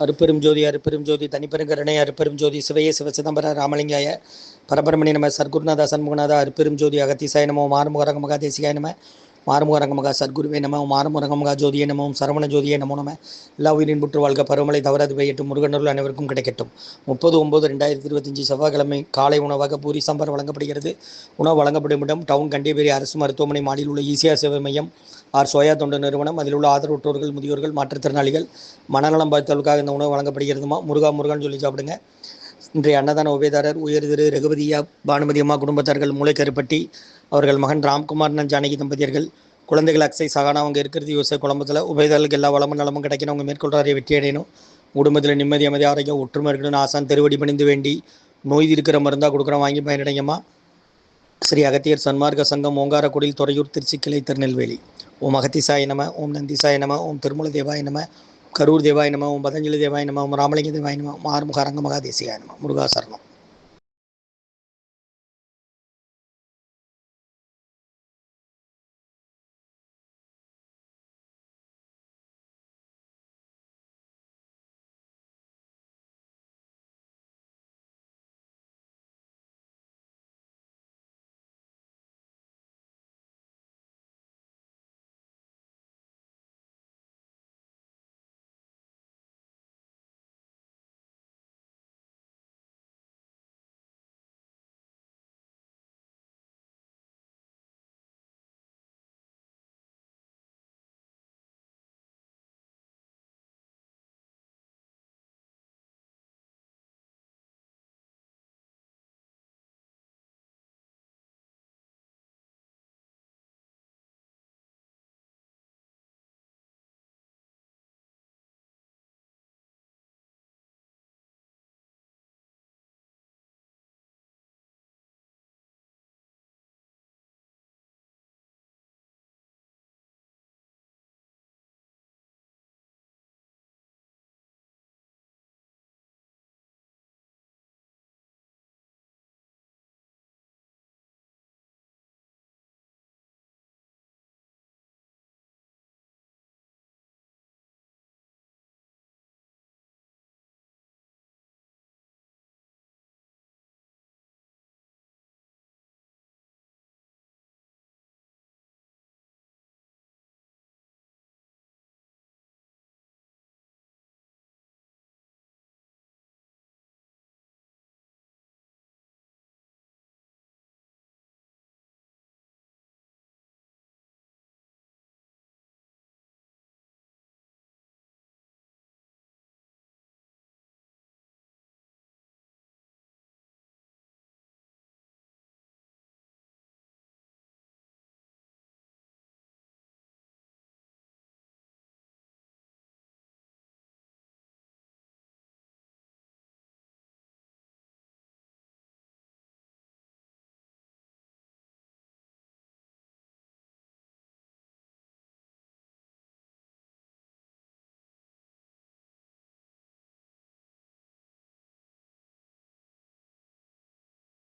அருப்பெரும் ஜோதி அருப்பெரும் ஜோதி தனிப்பெருங்கருணை அருப்பெரும் ஜோதி சிவைய சிவசிதம்பர ராமலிங்காய பரபரமணி நம சர்க்குருநாத சண்முகநாத அருப்பெரும் ஜோதி அகத்திசாய நமோ மாறுமுகரங்க மகாதேசிகாய நம. மாறுமுகரங்கமாக சத்குருவே நம மாறுமுகரங்கமாக ஜோதியே நமவும் சரவண ஜோதியே நமோ நம. எல்லா உயிரின் புற்று வாழ்க பருவமழை தவறாது பெய்யட்டும் முருகனருள் அனைவருக்கும் கிடைக்கட்டும். முப்பது ஒன்பது ரெண்டாயிரத்தி இருபத்தஞ்சி செவ்வாய்க்கிழமை காலை உணவாக பூரி சாம்பார் வழங்கப்படுகிறது. உணவு வழங்கப்படும் இடம் டவுன் கண்டியபேரி அரசு மருத்துவமனை மாடியில் உள்ள ஈசியா சேவை மையம். ஆர் சோயா தொண்டு நிறுவனம். அதில் உள்ள ஆதரவற்றோர்கள் முதியோர்கள் மாற்றுத்திறனாளிகள் மனநலம் பாதித்தவர்களுக்காக இந்த உணவு வழங்கப்படுகிறதுமா? முருகா முருகன் சொல்லி சாப்பிடுங்க. இன்றைய அன்னதான உபயதாரர் உயர் திரு ரகுபதியா பானுமதி அம்மா குடும்பத்தார்கள் மூளைக்கருப்பட்டி அவர்கள் மகன் ராம்குமார் ஜானகி தம்பதியர்கள் குழந்தைகள் அக்ஸை சகானா அவங்க இருக்கிறது யோசை குழம்புல உபயதாரர்களுக்கு எல்லா வளமும் நலமும் கிடைக்கணும் அவங்க மேற்கொள்றாரை வெற்றி அடையணும். குடும்பத்தில் நிம்மதி அமைதி ஆரோக்கியம் ஒற்றுமை இருக்கணும்னு ஆசான் திருவடி பணிந்து வேண்டி நோய் இருக்கிற மருந்தாக கொடுக்குறோம் வாங்கி பயனடைங்கம்மா ஸ்ரீ அகத்தியர் சன்மார்க்க சங்கம் ஓங்காரக்குடியில் துறையூர் திருச்சி கிளை திருநெல்வேலி. ஓம் அகத்திசாய நம ஓம் நந்திசாய நம ஓம் திருமூல தேவாய நம கரூர் தேவாய நம பதஞ்சலி தேவாய நம ராமலிங்க தேவாய நம ஆறுமுக அரங்க மகாதேசியாய நம முருகாசரணம்.